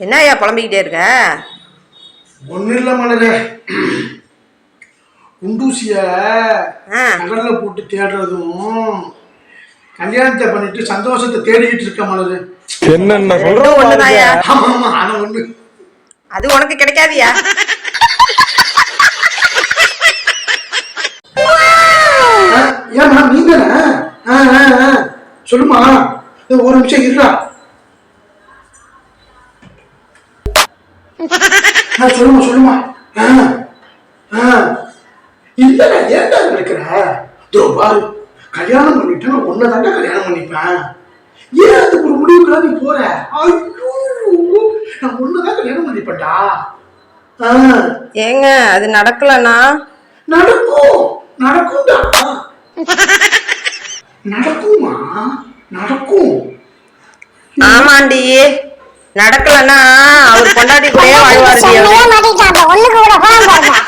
என்னய்யா புலம்பிக்கிட்டே இருக்க? ஒன்றும் இல்லை மலரே குண்டூசிய கடல்ல போட்டு தேடுறதும் கல்யாணத்தை பண்ணிட்டு சந்தோஷத்தை தேடிக்கிட்டு இருக்க மலரு. என்னென்ன ரெண்டும் ஒண்ணுதாயா ஆமா ஆமா ஆனா ஒண்ணு. அது உனக்கு கிடைக்காதியா? ஆ, ஏம்மா நீங்க சொல்லுமா ஒரு நிமிஷம் இருடா. சொல்லுமா சொல்லுமா. இல்லடா ஏன்டா இருக்கிற? இதோ பாரு கல்யாணம் பண்ணிட்டு நான் ஒன்னதாண்டா கல்யாணம் பண்ணிப்பேன். ஏன் அதுக்கு ஒரு முடிவுக்குலாம் நீ போற? ஐயோ நான் ஒன்னதான் கல்யாணம் பண்ணிப்பேன்டா. ஆ. ஏங்க அது நடக்கலனா நடக்கும் நடக்கும்டா. நடக்குமா? நடக்கும். ஆமாண்டி. நடக்கலனா அவர் பொண்டாட்டி கூடயே பாருங்க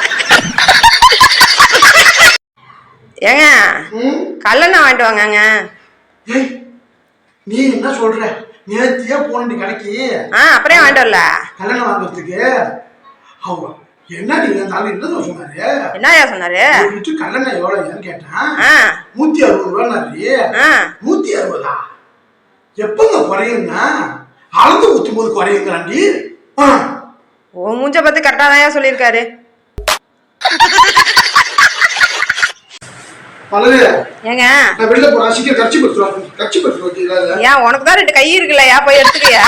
ஏங்க ம்? கல்லெண்ணெய் வாங்கிட்டு வாங்கங்க. நீ என்ன சொல்ற? நேத்தியே போனடி கடைக்கு ஆ அப்புறம் ஏன் வாங்கிட்டு வரல. கல்யாணம் வாங்குறதுக்கு? அவங்க என்ன நீ இருந்தாலும் என்ன சொன்னாரு? என்னய்யா சொன்னாரு? ஒரு லிட்டர் கல்லெண்ணெய் எவ்வளோன்னு கேட்டேன். ஆ. நூத்தி அறுபது ஆ. நூத்தி அறுபதா? எப்பங்க குறையுங்க? அளந்து ஊத்தும் போது குறையுங்களாண்டி ஆ. உன் மூஞ்ச பார்த்து கரெக்டாக தான் சொல்லியிருக்காரு. ஏங்க? போறேன். சீக்கிரம் கட்சி கட்சி ஏன் உனக்கு தான் ரெண்டு கை இருக்குல்லையா போய் எடுத்துக்கியா